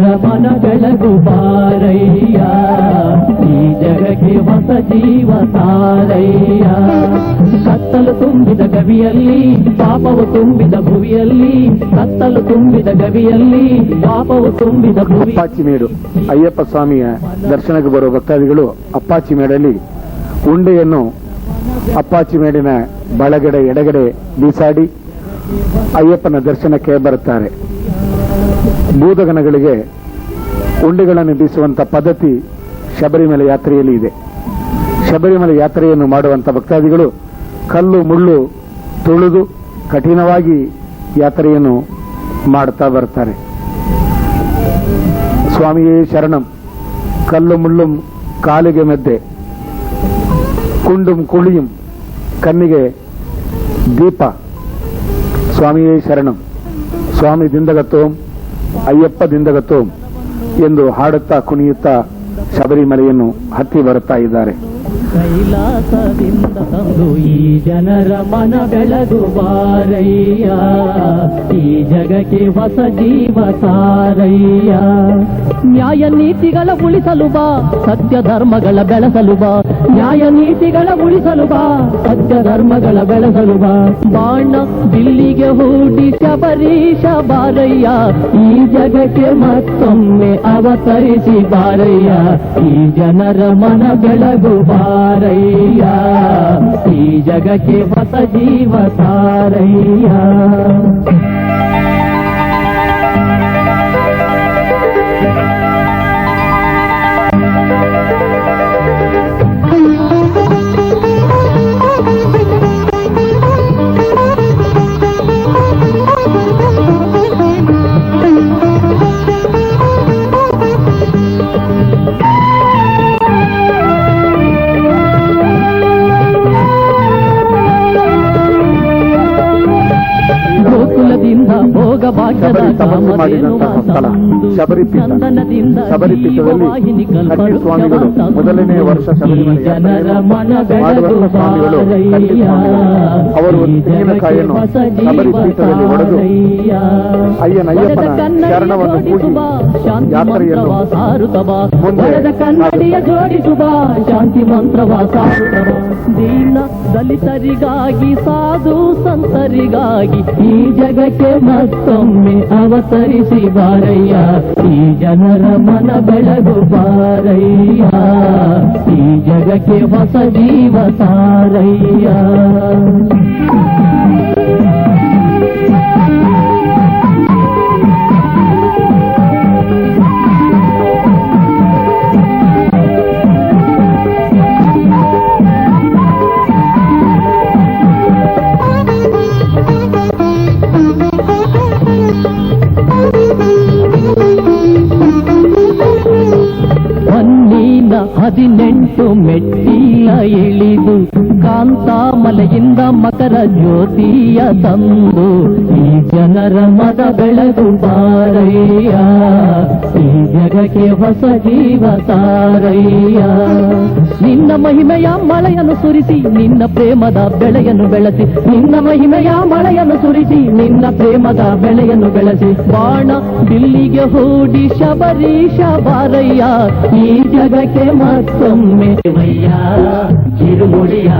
ಮನ ಬೆಳಗು ಬಾರಯ್ಯ ಈ ಜಗಕ್ಕೆ ಹೊಸ ಜೀವ ತಾರಯ್ಯ ಕತ್ತಲು ತುಂಬಿದ ಗವಿಯಲ್ಲಿ, ಪಾಪವು ತುಂಬಿದ ಭುವಿಯಲ್ಲಿ, ಕತ್ತಲು ತುಂಬಿದ ಗವಿಯಲ್ಲಿ, ಪಾಪವು ತುಂಬಿದ ಭುವಿ ಅಪ್ಪಾಚಿ ಮೇಡು ಅಯ್ಯಪ್ಪ ಸ್ವಾಮಿಯ ದರ್ಶನಕ್ಕೆ ಬರುವ ಭಕ್ತಾದಿಗಳು ಅಪ್ಪಾಚಿ ಮೇಡಲ್ಲಿ ಉಂಡೆಯನ್ನು ಅಪ್ಪಾಚಿ ಮೇಡಿನ ಬಳಗಡೆ ಎಡಗಡೆ ಬೀಸಾಡಿ ಅಯ್ಯಪ್ಪನ ದರ್ಶನಕ್ಕೆ ಬರುತ್ತಾರೆ. ಭೂತಗಣಗಳಿಗೆ ಉಂಡೆಗಳನ್ನು ಬೀಸುವಂತ ಪದ್ಧತಿ ಶಬರಿಮಲೆ ಯಾತ್ರೆಯಲ್ಲಿ ಇದೆ. ಶಬರಿಮಲೆ ಯಾತ್ರೆಯನ್ನು ಮಾಡುವಂತ ಭಕ್ತಾದಿಗಳು ಕಲ್ಲು, ಮುಳ್ಳು ತುಳಿದು ಕಠಿಣವಾಗಿ ಯಾತ್ರೆಯನ್ನು ಮಾಡುತ್ತಾ ಬರ್ತಾರೆ. ಸ್ವಾಮಿಯೇ ಶರಣಂ, ಕಲ್ಲು, ಮುಳ್ಳುಂ ಕಾಲಿಗೆ ಮೆದ್ದೆ, ಕುಂಡುಂ ಕುಳಿಯುಂ ಕಣ್ಣಿಗೆ ದೀಪ. ಸ್ವಾಮಿಯೇ ಶರಣಂ, ಸ್ವಾಮಿ ದಿಂದಗತ್ತೋಂ ಅಯ್ಯಪ್ಪ ದಿಂದಗತ್ತು ಎಂದು ಹಾಡುತ್ತಾ ಕುಣಿಯುತ್ತಾ ಶಬರಿಮಲೆಯನ್ನು ಹತ್ತಿ ಬರುತ್ತಾ ಇದ್ದಾರೆ. ಕೈಲಾಸದಿಂದ ತಂದು ಈ ಜನರ ಮನ ಬೆಳಗು ಈ ಜಗಕ್ಕೆ ಹೊಸ ಜೀವ ನ್ಯಾಯ ನೀತಿಗಳ ಉಳಿಸಲು ಬಾ, ಸತ್ಯ ಧರ್ಮಗಳ ಬೆಳೆಸಲು ಬಾ. ನ್ಯಾಯ ನೀತಿಗಳ ಉಳಿಸಲು ಬಾ ಸತ್ಯ ಧರ್ಮಗಳ ಬೆಳೆಸಲು ಬಾ ಬಾಣ ದಿಲ್ಲಿಗೆ ಹೂಡಿ ಶಬರೀಶ ಬಾರಯ್ಯ, ಈ ಜಗಕ್ಕೆ ಮತ್ತೊಮ್ಮೆ ಅವತರಿಸಿ ಬಾರಯ್ಯ. ಈ ಜನರ ಮನ ಬೆಳಗು ಬಾರಯ್ಯ. ಈ ಜಗಕ್ಕೆ ಹೊಸ ಜೀವ ತಾರಯ್ಯ. ಭೋಗ ಸ್ಥಳ. ಶಬರಿ ಪೀಠ. ಚಂದನದಿಂದ ಶಬರಿ ಪೀಠದಲ್ಲಿ ಜೀವವಾಹಿನಿ ಕನ್ನಿ ಸ್ವಾಮಿಗಳು. ಮೊದಲನೇ ವರ್ಷ ಶಬರಿಮಲೆ ಈ ಜನರ ಮನ ಮಾಡುವಂತ ಸ್ವಾಮಿಗಳು ಕನ್ನಿ ಸ್ವಾಮಿಗಳು. ಅವರು ತೆಂಗಿನಕಾಯಿಯನ್ನು ಪೀಠದಲ್ಲಿ ಒಡೆದು ಅಯ್ಯನಯ್ಯಪ್ಪನ ಶರಣವನ್ನು ಕೂಗಿ ಯಾತ್ರೆಯನ್ನು ಮುಂದೆ ಕನ್ನಡಿಯ ಜೋಡಿಸುವ ಶಾಂತಿ ಮಂತ್ರವ ಸಾರುತ್ತವ ದೀನ ದಲಿತರಿಗಾಗಿ ಸಾಧು ಸಂತರಿಗಾಗಿ ಈ ಜಗಕ್ಕೆ ಮತ್ತೊಮ್ಮೆ ಅವತರಿಸಿ ಬಾರಯ್ಯ ಈ ಜನರ ಮನ ಬೆಳಗು ಬಾರಯ್ಯ ಈ ಜಗಕ್ಕೆ ಹೊಸ ಜೀವ ತಾರಯ್ಯ ಹದಿನೆಂಟು ಮೆಟ್ಟಿಲ ಇಳಿದು ಕಾಂತಾಮಲೆಯಿಂದ ಮಕರ ಜ್ಯೋತಿಯ ತಂದು, ಈ ಜನರ ಮದ ಬೆಳಗು ಬಾರಯ್ಯ. ಈ ಜಗಕ್ಕೆ ಹೊಸ ಜೀವ ತಾರಯ್ಯ ನಿನ್ನ ಮಹಿಮೆಯ ಮಳೆಯನ್ನು ಸುರಿಸಿ, ನಿನ್ನ ಪ್ರೇಮದ ಬೆಳೆಯನ್ನು ಬೆಳೆಸಿ, ನಿನ್ನ ಮಹಿಮೆಯ ಮಳೆಯನ್ನು ಸುರಿಸಿ, ನಿನ್ನ ಪ್ರೇಮದ ಬೆಳೆಯನ್ನು ಬೆಳೆಸಿ. ಬಾಣ ದಿಲ್ಲಿಗೆ ಹೂಡಿ ಶಬರೀಶ ಬಾರಯ್ಯ ಈ ಜಗಕ್ಕೆ ಮತ್ತೊಮ್ಮೆ ವಯ್ಯ ಕಿರುಮುಡಿಯ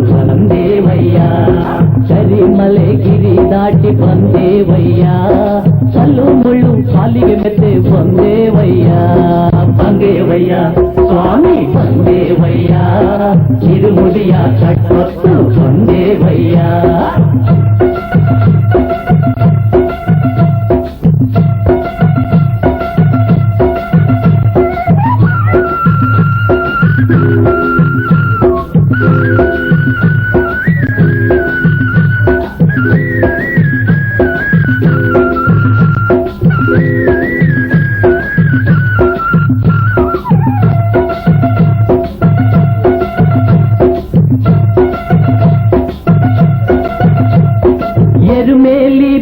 ಕಟ್ಟೊಷ್ಟು ಬಂದೇವಯ್ಯ ಶರಿಮಲೆ ಗಿರಿ ದಾಟಿ ಬಂದೇವಯ್ಯ ಕಲ್ಲು ಮುಳ್ಳು ಕಾಲಿಗೆ ಮೆತ್ತೆ ಬಂದೇವಯ್ಯ ಬಂದೇವಯ್ಯ ಸ್ವಾಮಿ ಬಂದೇವಯ್ಯ ಕಿರುಮುಡಿಯ ಕಟ್ಟೊಷ್ಟು ಬಂದೇವಯ್ಯ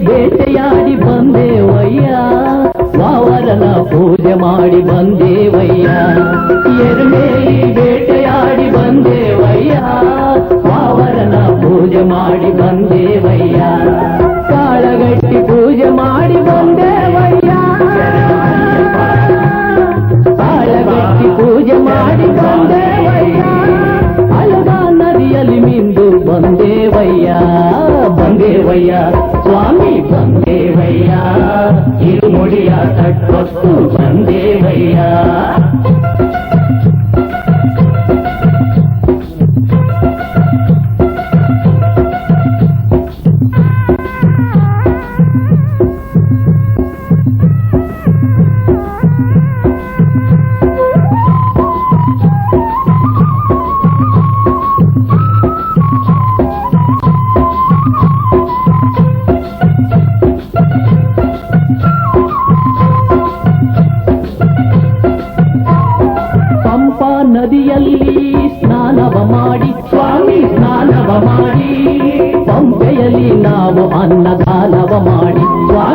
ಬೇಟೆಯಾಡಿ ಬಂದೇವಯ್ಯ ವಾವರನ ಪೂಜೆ ಮಾಡಿ ಬಂದೇವಯ್ಯ. ಎರುಮೇಲಿ ಬೇಟೆಯಾಡಿ ಬಂದೇವಯ್ಯ ವಾವರನ ಪೂಜೆ ಮಾಡಿ ಬಂದೇವಯ್ಯ. ಕಾಳಗಟ್ಟಿ ಪೂಜೆ ಮಾಡಿ ಬಂದೇವಯ್ಯ تكبر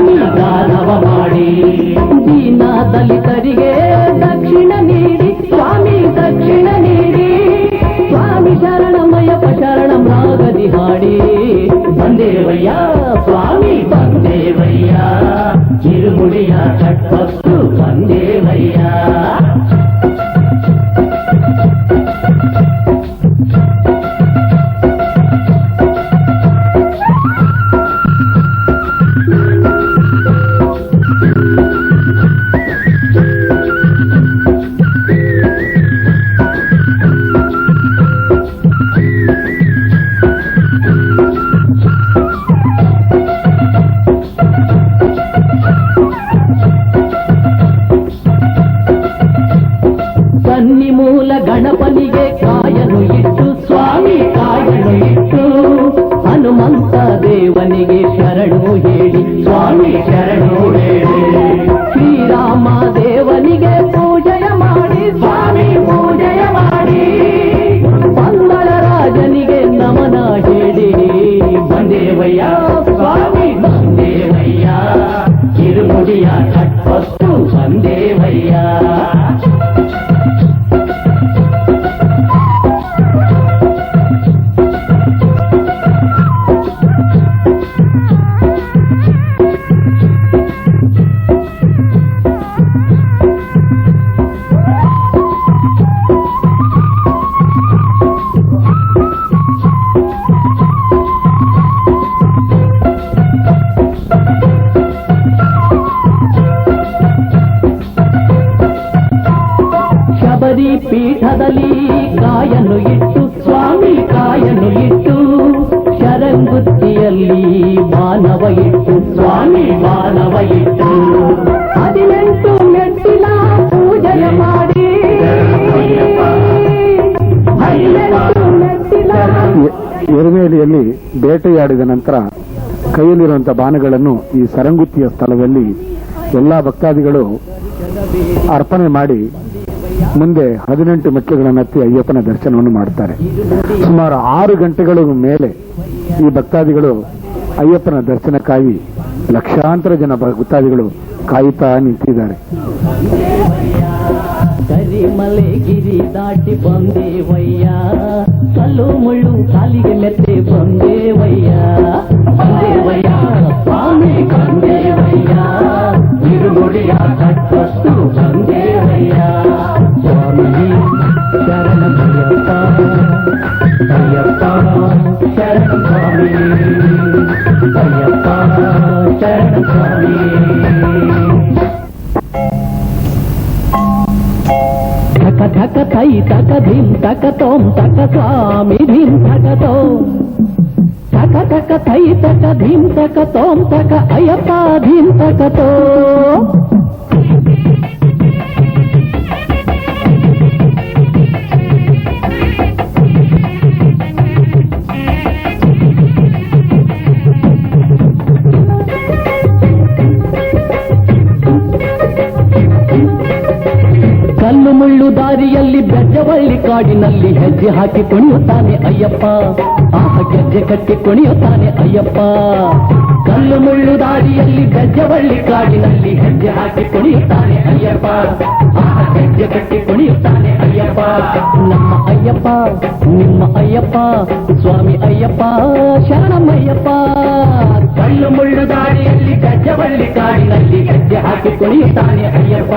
ಸ್ವಾಮಿ ದಾನವ ಮಾಡಿ ದೀನ ದಲಿತರಿಗೆ ದಕ್ಷಿಣ ನೀಡಿ ಸ್ವಾಮಿ ದಕ್ಷಿಣ ನೀಡಿ ಸ್ವಾಮಿ ಶರಣಮಯ್ಯಪ್ಪ ಶರಣಂ ರಾಗದಿ ಹಾಡಿ ಬಂದೇವಯ್ಯ ಸ್ವಾಮಿ ಬಂದೇವಯ್ಯ ಇರುಮುಡಿಯ ಚಟ್ಪತ್ತು ಬಂದೇವಯ್ಯ ದೇವನಿಗೆ ಶರಣು ಹೇಳಿ, ಸ್ವಾಮಿ ಶರಣು ಹೇಳಿ. ಶ್ರೀರಾಮ ದೇವನಿಗೆ ಪೂಜೆಯ ಮಾಡಿ, ಸ್ವಾಮಿ ಪೂಜೆಯ ಮಾಡಿ. ಮಂಗಳ ರಾಜನಿಗೆ ನಮನ ಹೇಳಿ. ಬಂದೇವಯ್ಯ ಸ್ವಾಮಿ ಬಂದೇವಯ್ಯ ಕಿರುಮುಡಿಯ ಬಂದೇವಯ್ಯ ಕಾಯನ್ನು ಇಟ್ಟು, ಸ್ವಾಮಿ ಕಾಯನ್ನು ಇಟ್ಟು ಶರಂಗುತ್ತಿಯಲ್ಲಿ ಮಾನವ ಇಟ್ಟು, ಸ್ವಾಮಿ ಮಾನವ ಇಟ್ಟು. ಹದಿನೆಂಟು ಮೆಟ್ಟಿನ ಪೂಜೆಯ ಮಾಡಿ. ಎರುಮೇಲಿಯಲ್ಲಿ ಬೇಟೆಯಾಡಿದ ನಂತರ ಕೈಯಲ್ಲಿರುವಂತಹ ಬಾಣಗಳನ್ನು ಈ ಸರಂಗುತ್ತಿಯ ಸ್ಥಳದಲ್ಲಿ ಎಲ್ಲಾ ಭಕ್ತಾದಿಗಳು ಅರ್ಪಣೆ ಮಾಡಿ ಮುಂದೆ ಹದಿನೆಂಟು ಮೆಟ್ಲುಗಳನ್ನು ಹತ್ತಿ ಅಯ್ಯಪ್ಪನ ದರ್ಶನವನ್ನು ಮಾಡುತ್ತಾರೆ. ಸುಮಾರು ಆರು ಗಂಟೆಗಳ ಮೇಲೆ ಈ ಭಕ್ತಾದಿಗಳು ಅಯ್ಯಪ್ಪನ ದರ್ಶನಕ್ಕಾಗಿ ಲಕ್ಷಾಂತರ ಜನ ಭಕ್ತಾದಿಗಳು ಕಾಯುತ್ತಾ ನಿಂತಿದ್ದಾರೆ. ಗಿರಿ ದಾಟಿ ಬಂದೇವಯ್ಯ, ಕಲ್ಲು ಮುಳ್ಳು ಕಾಲಿಗೆ ಮೆತ್ತೆ ಬಂದೇವಯ್ಯ. ಬಂದೇವಯ್ಯ, ಸ್ವಾಮಿ ಬಂದೇವಯ್ಯ ಇರುಗುಡಿಯ ಕಟ್ಟಷ್ಟು ಬಂದೇವಯ್ಯ. అయ్యప్ప అయ్యప్ప శరణ స్వామి అయ్యప్ప శరణ స్వామి ధక ధక తై తక ధిం తక తోం తక స్వామి ధిం తక తోం తక అయ్యప్ప ಬೆಜ್ಜವಳ್ಳಿ ಕಾಡಿನಲ್ಲಿ ಹೆಜ್ಜೆ ಹಾಕಿ ಕುಣಿಯುತ್ತಾನೆ ಅಯ್ಯಪ್ಪ. ಆಹ ಗೆಜ್ಜೆ ಕಟ್ಟಿ ಕುಣಿಯುತ್ತಾನೆ ಅಯ್ಯಪ್ಪ. ಕಲ್ಲು ಮುಳ್ಳು ದಾರಿಯಲ್ಲಿ ಗಜ್ಜವಳ್ಳಿ ಕಾಡಿನಲ್ಲಿ ಹೆಜ್ಜೆ ಹಾಕಿ ಕುಣಿಯುತ್ತಾನೆ ಅಯ್ಯಪ್ಪ. ಆಹ ಗೆಜ್ಜೆ ಕಟ್ಟಿ ಕುಣಿಯುತ್ತಾನೆ ಅಯ್ಯಪ್ಪ. ನಮ್ಮ ಅಯ್ಯಪ್ಪ, ನಿಮ್ಮ ಅಯ್ಯಪ್ಪ, ಸ್ವಾಮಿ ಅಯ್ಯಪ್ಪ ಶರಣಮ್ಮಯ್ಯಪ್ಪ ಕಲ್ಲು ಮುಳ್ಳು ದಾರಿಯಲ್ಲಿ ಗಜ್ಜವಳ್ಳಿ ಕಾಡಿನಲ್ಲಿ ಹೆಜ್ಜೆ ಹಾಕಿ ಕುಣಿಯುತ್ತಾನೆ ಅಯ್ಯಪ್ಪ.